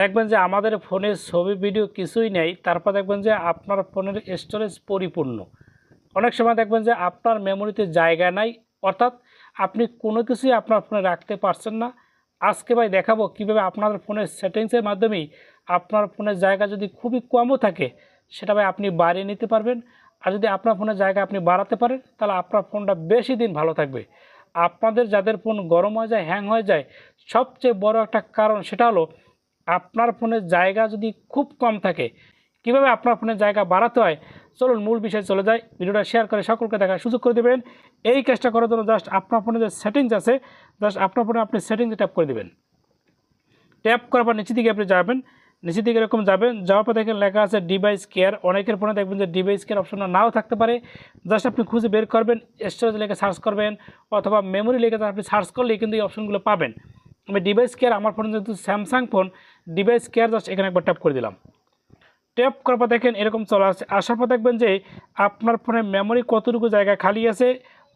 দেখবেন যে আমাদের ফোনের ছবি, ভিডিও কিছুই নেই, তারপর দেখবেন যে আপনার ফোনের স্টোরেজ পরিপূর্ণ। অনেক সময় দেখবেন যে আপনার মেমোরিতে জায়গা নাই, অর্থাৎ আপনি কোনো কিছুই আপনার ফোনে রাখতে পারছেন না। আজকে ভাই দেখাবো কীভাবে আপনার ফোনের সেটিংসের মাধ্যমেই আপনার ফোনের জায়গা যদি খুবই কমও থাকে, সেটা ভাই আপনি বাড়িয়ে নিতে পারবেন। আর যদি আপনার ফোনের জায়গা আপনি বাড়াতে পারেন, তাহলে আপনার ফোনটা বেশি দিন ভালো থাকবে। আপনাদের যাদের ফোন গরম হয়ে যায় হ্যাং হয়ে যায়, সবচেয়ে বড় একটা কারণ সেটা হলো আপনার ফোনের জায়গা যদি খুব কম থাকে, কীভাবে আপনার ফোনের জায়গা বাড়াতে হয়? চলুন মূল বিষয়ে চলে যায় ভিডিওটা শেয়ার করে সকলকে দেখার সুযোগ করে দেবেন। এই কাজটা করার জন্য জাস্ট আপনার ফোনে যে সেটিংস আছে জাস্ট আপনার ফোনে আপনি সেটিংসে ট্যাপ করে দেবেন। ট্যাপ করার পর নিচে দিকে আপনি যাবেন। নিচে দিকে এরকম যাবেন। যাওয়ার পর দেখেন লেখা আছে ডিভাইস কেয়ার অনেকের ফোনে দেখবেন যে ডিভাইস কেয়ার অপশনটা নাও থাকতে পারে। জাস্ট আপনি খুঁজে বের করবেন স্টোরেজ লেখে সার্চ করবেন, অথবা মেমোরি লেখে আপনি সার্চ করলেই কিন্তু এই অপশনগুলো পাবেন। আমি ডিভাইস কেয়ার আমার ফোনে যেহেতু Samsung phone device care just এখানে একবার ট্যাপ করে দিলাম। ট্যাপ করার পর দেখেন এরকম চলে আসছে। আসার পর দেখবেন যে আপনার ফোনে মেমোরি কতটুকু জায়গা খালি আছে,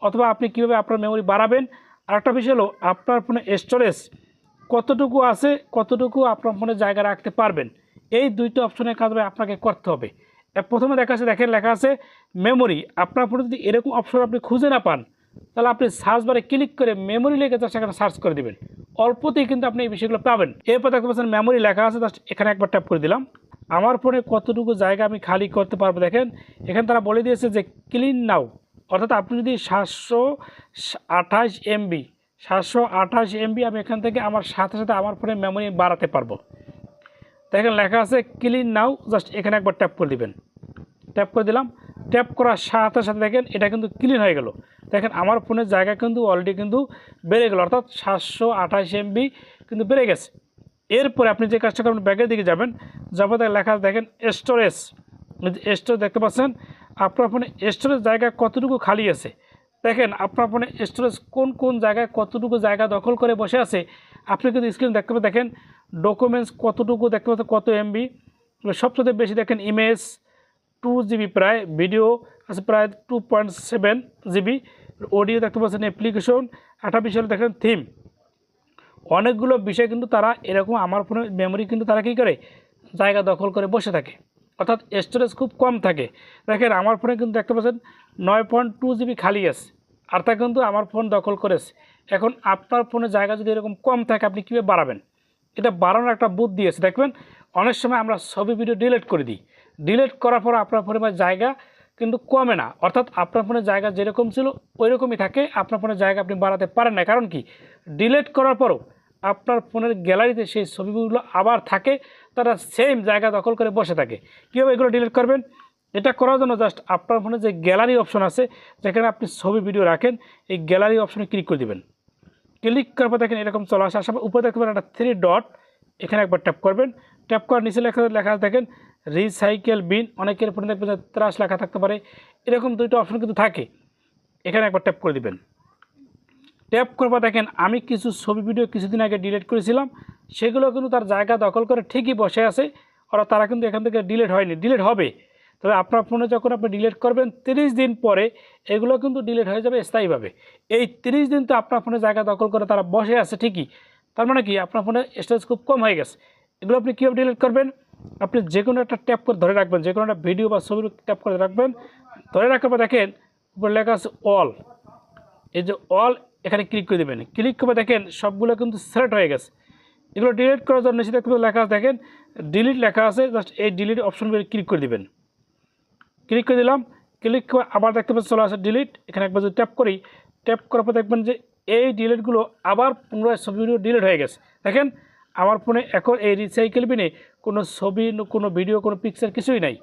অথবা আপনি কীভাবে আপনার মেমোরি বাড়াবেন। আর একটা বিষয় হলো, আপনার ফোনে স্টোরেজ কতটুকু আছে, কতটুকু আপনার ফোনে জায়গা রাখতে পারবেন। এই দুইটা অপশনের কাজ আপনাকে করতে হবে। প্রথমে দেখা আছে দেখেন লেখা আছে মেমোরি আপনার ফোনে যদি এরকম অপশন আপনি খুঁজে না পান, তাহলে আপনি সার্চ বারে ক্লিক করে মেমোরি লেগে জাস্ট এখানে সার্চ করে দেবেন। অল্পতেই কিন্তু আপনি এই বিষয়গুলো পাবেন। এরপর দেখতে পাচ্ছেন মেমোরি লেখা আছে জাস্ট এখানে একবার ট্যাপ করে দিলাম। আমার ফোনে কতটুকু জায়গা আমি খালি করতে পারব দেখেন, এখানে তারা বলে দিয়েছে যে ক্লিন নাও অর্থাৎ আপনি যদি সাতশো আঠাশ এমবি সাতশো আঠাশ এমবি আমি এখান থেকে আমার সাথে সাথে আমার ফোনে মেমোরি বাড়াতে পারব। দেখেন লেখা আছে ক্লিন নাও জাস্ট এখানে একবার ট্যাপ করে দিবেন। ট্যাপ করে দিলাম। ট্যাপ করার সাথে সাথে দেখেন এটা কিন্তু ক্লিন হয়ে গেল। দেখেন আমার ফোনের জায়গা কিন্তু অলরেডি কিন্তু বেড়ে গেল, অর্থাৎ সাতশো আঠাশ এমবি কিন্তু বেড়ে গেছে। এরপরে আপনি যে কাজটা করবেন, ব্যাগের দিকে যাবেন যাব লেখা দেখেন স্টোরেজ স্টোরেজ দেখতে পাচ্ছেন, আপনার ফোনে স্টোরেজ জায়গা কতটুকু খালি আছে? দেখেন আপনার ফোনে স্টোরেজ কোন কোন জায়গায় কতটুকু জায়গা দখল করে বসে আছে? আপনি কিন্তু স্ক্রিন দেখতে পাবেন, দেখেন ডকুমেন্টস কতটুকু, দেখতে পাচ্ছেন কত এমবি সবচেয়ে বেশি দেখেন ইমেজ টু জিবি প্রায় ভিডিও আছে প্রায় two point seven GB audio দেখতে পাচ্ছেন অ্যাপ্লিকেশন একটা বিষয় দেখেন থিম অনেকগুলো বিষয় কিন্তু তারা এরকম আমার ফোনের মেমোরি কিন্তু তারা কী করে? জায়গা দখল করে বসে থাকে। অর্থাৎ স্টোরেজ খুব কম থাকে। দেখেন আমার ফোনে কিন্তু দেখতে পাচ্ছেন নয় পয়েন্ট টু জিবি খালি আছে। আর তা কিন্তু আমার ফোন দখল করেছে। এখন আপনার ফোনে জায়গা যদি এরকম কম থাকে, আপনি কীভাবে বাড়াবেন? এটা বাড়ানোর একটা বুদ্ধি আছে। দেখবেন, অনেক সময় আমরা ছবি ভিডিও ডিলিট করে দিই। ডিলিট করার পর আপনার ফোনে জায়গা কিন্তু কমে না। অর্থাৎ আপনার ফোনের জায়গা যেরকম ছিল ওই রকমই থাকে। আপনার ফোনের জায়গা আপনি বাড়াতে পারেন না কারণ কি? ডিলেট করার পরও আপনার ফোনের গ্যালারিতে সেই ছবিগুলো আবার থাকে, তারা সেম জায়গা দখল করে বসে থাকে। কীভাবে এগুলো ডিলিট করবেন? এটা করার জন্য জাস্ট আপনার ফোনে যে গ্যালারি অপশন আছে, যেখানে আপনি ছবি ভিডিও রাখেন, এই গ্যালারি অপশনে ক্লিক করে দেবেন। ক্লিক করার পর দেখেন এরকম চলে আসে। আসার উপরে দেখবেন একটা থ্রি ডট এখানে একবার ট্যাপ করবেন। ট্যাপ করার নিচে লেখা লেখা দেখেন রিসাইকেল বিন অনেকের ফোনে দেখবেন যে ত্রাস লেখা থাকতে পারে। এরকম দুইটা অপশন কিন্তু থাকে। এখানে একবার ট্যাপ করে দিবেন। ট্যাপ করবার দেখেন, আমি কিছু ছবি ভিডিও কিছুদিন আগে ডিলিট করেছিলাম। সেগুলো কিন্তু তার জায়গা দখল করে ঠিকই বসে আছে ওরা তারা কিন্তু এখান থেকে ডিলিট হয়নি। ডিলিট হবে। তবে আপনার ফোনে যখন আপনি ডিলিট করবেন, তিরিশ দিন পরে এগুলো কিন্তু ডিলিট হয়ে যাবে স্থায়ীভাবে। এই তিরিশ দিন তো আপনার ফোনে জায়গা দখল করে তারা বসে আছে ঠিকই। তার মানে কি? আপনার ফোনে স্টোরেজ খুব কম হয়ে গেছে। এগুলো আপনি কীভাবে ডিলিট করবেন? আপনি যে কোনো একটা ট্যাপ করে ধরে রাখবেন, যে কোনো একটা ভিডিও বা ছবি ট্যাপ করে রাখবেন। ধরে রাখার পর দেখেন, উপরে লেখা আছে অল এই যে অল এখানে ক্লিক করে দেবেন। ক্লিক করে দেখেন, সবগুলো কিন্তু সিলেক্ট হয়ে গেছে। এগুলো ডিলিট করার জন্য সেটা কিন্তু লেখা আছে, দেখেন ডিলিট লেখা আছে জাস্ট এই ডিলিট অপশনগুলো ক্লিক করে দেবেন। ক্লিক করে দিলাম ক্লিক করে আবার দেখতে পাচ্ছি চলে আসে ডিলিট এখানে একবার যদি ট্যাপ করি ট্যাপ করার পর দেখবেন যে এই ডিলিটগুলো আবার পুনরায় ছবিগুলো ডিলিট হয়ে গেছে। দেখেন, আমার ফোনে এখন এই রিসাইকেল বিনে কোনো ছবি কোনো ভিডিও কোনো পিকচার কিছুই নাই।